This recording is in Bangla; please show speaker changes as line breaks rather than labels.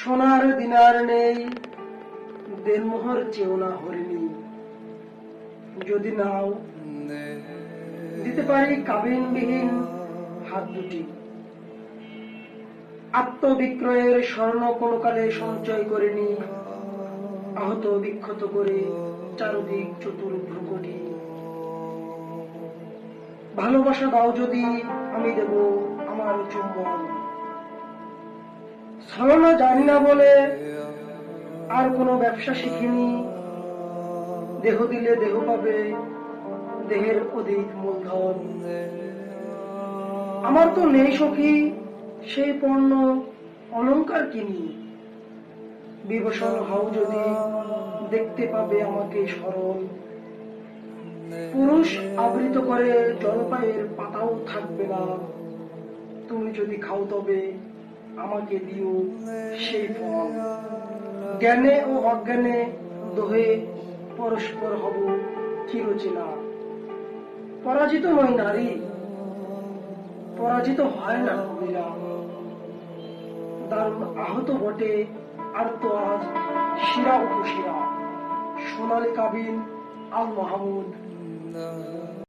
সোনার দিনার নেই দেনমোহর চেও না হরিণী। যদি নাও, দিতে পারি কাবিনবিহীন হাত দুটি। আত্মবিক্রয়ের স্বর্ণ কোনো কালে সঞ্চয় করেনি, আহত বিক্ষত করে চারদিক চতুর ভ্রুকটি। ভালোবাসা দাও যদি, আমি দেব আমার চুম্বন। ছলনা জানি না বলে আর কোনো ব্যবসা শিখিনি। দেহ দিলে দেহ পাবে, দেহের অধিক মূলধন। আমার তো নেই সখী, সেই পণ্য অলংকার কিনি। বিভূষণ হও যদি দেখতে পাবে আমাকে সরল পুরুষ আবৃত করে জলপাইয়ের পাতাও থাকবে না। তুমি যদি খাও তবে আমাকে দিও সেই ফল। জ্ঞানে ও অজ্ঞানে দোহে পরস্পর হব চিরচেনা। পরাজিত নয় নারী, পরাজিত হয় না কবিরা দারুণ আহত বটে আর তো আজ শিরা উপশিরা। সোনালী কাবিন আল মাহমুদ।